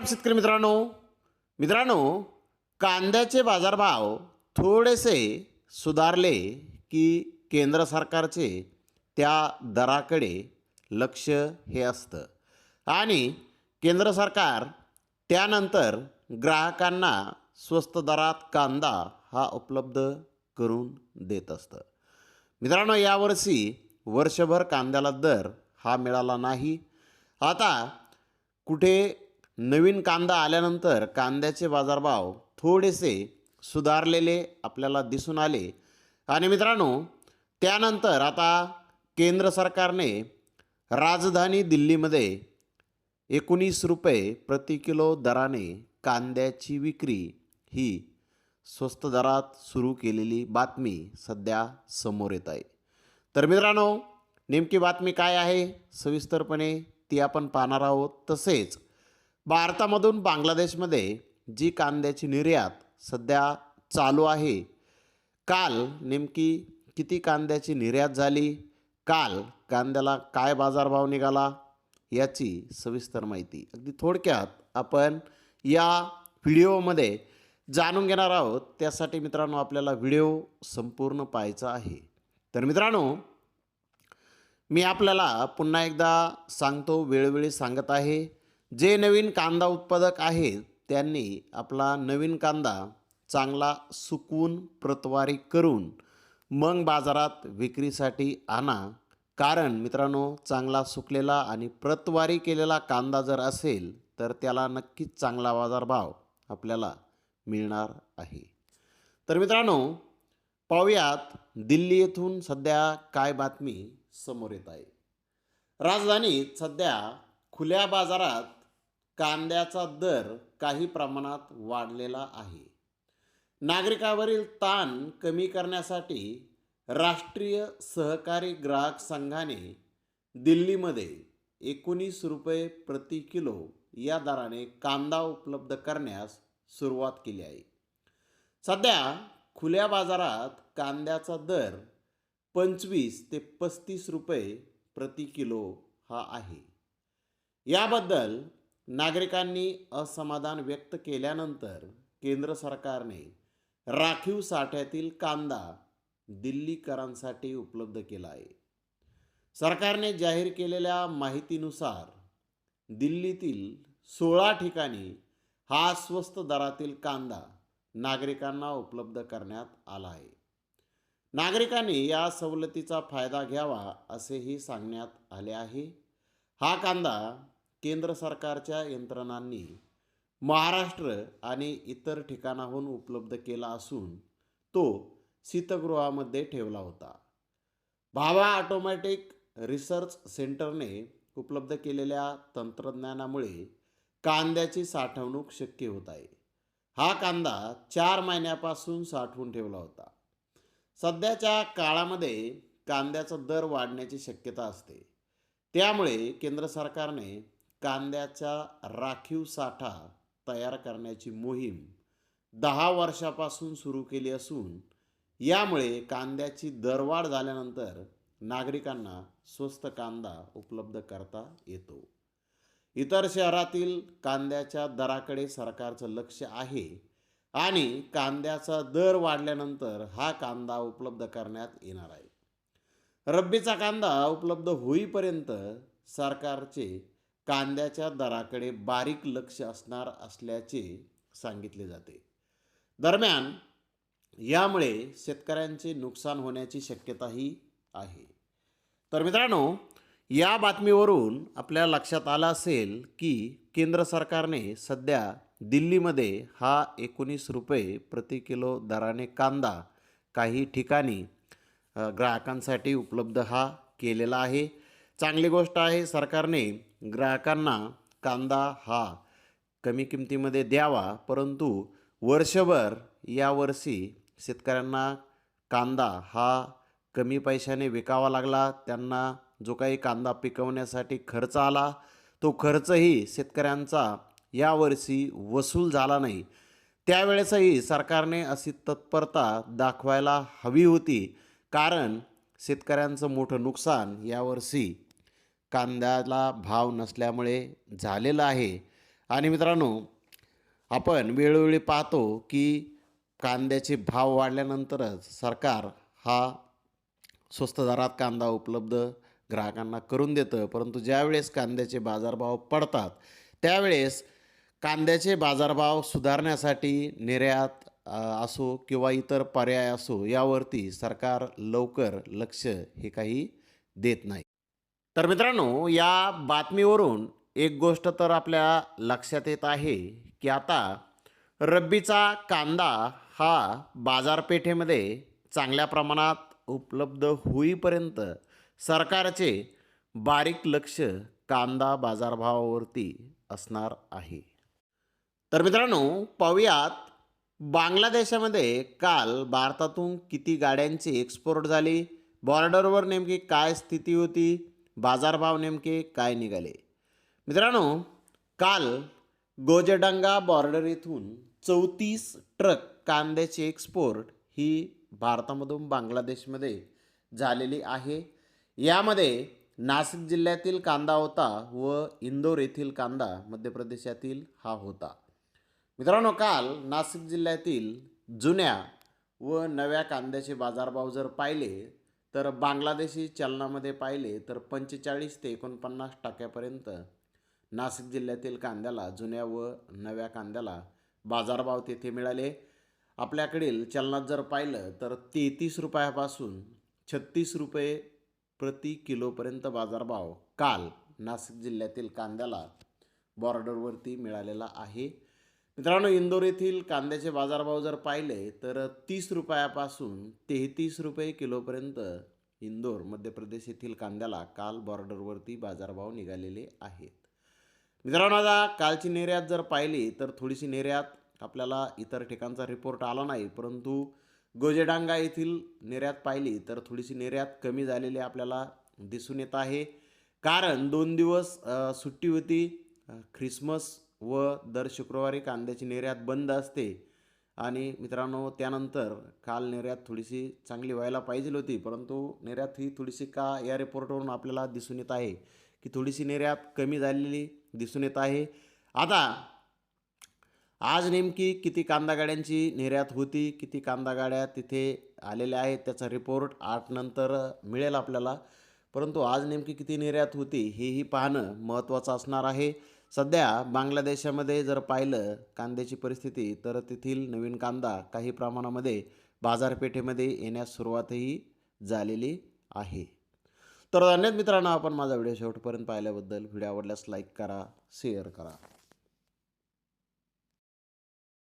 राम शेतकरी मित्रांनो. मित्रांनो कांद्याचे बाजारभाव थोडेसे सुधारले की केंद्र सरकारचे त्या दराकडे लक्ष हे असतं. आणि केंद्र सरकार त्यानंतर ग्राहकांना स्वस्त दरात कांदा हा उपलब्ध करून देत असतं. मित्रांनो यावर्षी वर्षभर कांद्याला दर हा मिळाला नाही. आता कुठे नवीन कांदा आल्यानंतर कांद्याचे बाजारभाव थोडेसे सुधारलेले आपल्याला दिसून आले. आणि मित्रांनो त्यानंतर आता केंद्र सरकारने राजधानी दिल्लीमध्ये एकोणीस रुपये प्रति किलो दराने कांद्याची विक्री ही स्वस्त दरात सुरू केलेली बातमी सध्या समोर येत आहे. तर मित्रांनो नेमकी बातमी काय आहे? सविस्तरपणे ती आपण पाहणार आहोत. तसेच भारतामधून बांगलादेशमध्ये जी कांद्याची निर्यात सध्या चालू आहे काल नेमकी किती कांद्याची निर्यात झाली काल कांद्याला काय बाजारभाव निघाला याची सविस्तर माहिती. अगदी थोडक्यात आपण या व्हिडिओमध्ये जाणून घेणार आहोत. त्यासाठी मित्रांनो आपल्याला व्हिडिओ संपूर्ण पाहायचा आहे. तर मित्रांनो मी आपल्याला पुन्हा एकदा सांगतो वेळोवेळी सांगत आहे. जे नवीन कांदा उत्पादक आहेत त्यांनी आपला नवीन कांदा चांगला सुकवून प्रतवारी करून मग बाजारात विक्रीसाठी आणा. कारण मित्रांनो चांगला सुकलेला आणि प्रतवारी केलेला कांदा जर असेल तर त्याला नक्कीच चांगला बाजारभाव आपल्याला मिळणार आहे. तर मित्रांनो पाहूयात दिल्ली येथून सध्या काय बातमी समोर येत आहे. राजधानीत सध्या खुल्या बाजारात कांद्याचा दर काही प्रमाणात वाढलेला आहे. नागरिकावरील ताण कमी करण्यासाठी राष्ट्रीय सहकारी ग्राहक संघाने दिल्लीमध्ये एकोणीस रुपये प्रति किलो या दराने कांदा उपलब्ध करण्यास सुरुवात केली आहे. सध्या खुल्या बाजारात कांद्याचा दर पंचवीस ते पस्तीस रुपये प्रति किलो हा आहे. याबद्दल नागरिकांनी असमाधान व्यक्त केल्यानंतर केंद्र सरकारने राखीव साठ्यातील कांदा दिल्लीकरांसाठी उपलब्ध केला आहे. सरकारने जाहीर केलेल्या माहितीनुसार दिल्लीतील सोळा ठिकाणी हा स्वस्त दरातील कांदा नागरिकांना उपलब्ध करण्यात आला आहे. नागरिकांनी या सवलतीचा फायदा घ्यावा असेही सांगण्यात आले आहे. हा कांदा केंद्र सरकारच्या यंत्रणांनी महाराष्ट्र आणि इतर ठिकाणाहून उपलब्ध केला असून तो शीतगृहामध्ये ठेवला होता. भावा ऑटोमॅटिक रिसर्च सेंटरने उपलब्ध केलेल्या तंत्रज्ञानामुळे कांद्याची साठवणूक शक्य होत आहे. हा कांदा चार महिन्यापासून साठवून ठेवला होता. सध्याच्या काळामध्ये कांद्याचा दर वाढण्याची शक्यता असते. त्यामुळे केंद्र सरकारने कांद्याचा राखीव साठा तयार करण्याची मोहीम दहा वर्षापासून सुरू केली असून यामुळे कांद्याची दरवाढ झाल्यानंतर नागरिकांना स्वस्त कांदा उपलब्ध करता येतो. इतर शहरातील कांद्याच्या दराकडे सरकारचं लक्ष आहे आणि कांद्याचा दर वाढल्यानंतर हा कांदा उपलब्ध करण्यात येणार आहे. रब्बीचा कांदा उपलब्ध होईपर्यंत सरकारचे कांद्याच्या दराकडे बारीक लक्ष असणार असल्याचे सांगितले जाते. दरम्यान यामुळे शेतकऱ्यांचे नुकसान होण्याची शक्यताही आहे. तर मित्रांनो या बातमीवरून आपल्या लक्षात आलं असेल की केंद्र सरकारने सध्या दिल्लीमध्ये हा एकोणीस रुपये प्रति किलो दराने कांदा काही ठिकाणी ग्राहकांसाठी उपलब्ध हा केलेला आहे. चांगली गोष्ट आहे सरकारने ग्राहकांना कांदा हा कमी किमतीमध्ये द्यावा परंतु वर्षभर यावर्षी शेतकऱ्यांना कांदा हा कमी पैशाने विकावा लागला. त्यांना जो काही कांदा पिकवण्यासाठी खर्च आला तो खर्चही शेतकऱ्यांचा यावर्षी वसूल झाला नाही. त्यावेळेसही सरकारने अशी तत्परता दाखवायला हवी होती कारण शेतकऱ्यांचं मोठं नुकसान यावर्षी कांद्याला भाव नसल्यामुळे झालेलं आहे. आणि मित्रांनो आपण वेळोवेळी पाहतो की कांद्याचे भाव वाढल्यानंतरच सरकार हा स्वस्त दरात कांदा उपलब्ध ग्राहकांना करून देतं. परंतु ज्यावेळेस कांद्याचे बाजारभाव पडतात त्यावेळेस कांद्याचे बाजारभाव सुधारण्यासाठी निर्यात असो किंवा इतर पर्याय असो यावरती सरकार लवकर लक्ष हे काही देत नाही. तर मित्रांनो या बातमीवरून एक गोष्ट तर आपल्या लक्षात येत आहे की आता रब्बीचा कांदा हा बाजारपेठेमध्ये चांगल्या प्रमाणात उपलब्ध होईपर्यंत सरकारचे बारीक लक्ष कांदा बाजारभावावरती असणार आहे. तर मित्रांनो पाहूयात बांगलादेशामध्ये काल भारतातून किती गाड्यांची एक्सपोर्ट झाली? बॉर्डरवर नेमकी काय स्थिती होती? बाजारभाव नेमके काय निघाले? मित्रांनो काल गोजडंगा बॉर्डर येथून चौतीस ट्रक कांद्याची एक्सपोर्ट ही भारतामधून बांगलादेशमध्ये झालेली आहे. यामध्ये नाशिक जिल्ह्यातील कांदा होता व इंदोर येथील कांदा मध्य प्रदेशातील हा होता. मित्रांनो काल नाशिक जिल्ह्यातील जुन्या व नव्या कांद्याचे बाजारभाव जर पाहिले तर बांगलादेशी चलनामध्ये पाहिले तर पंचेचाळीस ते एकोणपन्नास टक्क्यापर्यंत नाशिक जिल्ह्यातील कांद्याला जुन्या व नव्या कांद्याला बाजारभाव तेथे मिळाले. आपल्याकडील चलनात जर पाहिलं तर तेहतीस रुपयापासून छत्तीस रुपये प्रति किलोपर्यंत बाजारभाव काल नाशिक जिल्ह्यातील कांद्याला बॉर्डरवरती मिळालेला आहे. मित्रांनो इंदोर येथील कांद्याचे बाजारभाव जर पाहिले तर तीस रुपयापासून तेहतीस रुपये किलोपर्यंत इंदोर मध्य प्रदेश येथील कांद्याला काल बॉर्डरवरती बाजारभाव निघालेले आहेत. मित्रांनो आता कालची निर्यात जर पाहिली तर थोडीशी निर्यात आपल्याला इतर ठिकाणचा रिपोर्ट आला नाही परंतु गोजेडांगा येथील निर्यात पाहिली तर थोडीशी निर्यात कमी झालेली आपल्याला दिसून येत आहे. कारण दोन दिवस सुट्टी होती ख्रिसमस व दर शुक्रवारी कांद्याची निर्यात बंद असते. आणि मित्रांनो त्यानंतर काल निर्यात थोडीशी चांगली व्हायला पाहिजे होती परंतु निर्यात ही थोडीशी का या रिपोर्टवरून आपल्याला दिसून येत आहे की थोडीशी निर्यात कमी झालेली दिसून येत आहे. आता आज नेमकी किती कांदा गाड्यांची निर्यात होती किती कांदा गाड्या तिथे आलेल्या आहेत त्याचा रिपोर्ट आठ नंतर मिळेल आपल्याला. परंतु आज नेमकी किती निर्यात होती हेही पाहणं महत्त्वाचं असणार आहे. सध्या बांगलादेशामध्ये जर पाहिलं कांद्याची परिस्थिती तर तेथील नवीन कांदा काही प्रमाणामध्ये बाजारपेठेमध्ये येण्यास सुरुवातही झालेली आहे. तर धन्यवाद मित्रांनो आपण माझा व्हिडिओ शेवटपर्यंत पाहिल्याबद्दल. व्हिडिओ आवडल्यास लाईक करा शेअर करा.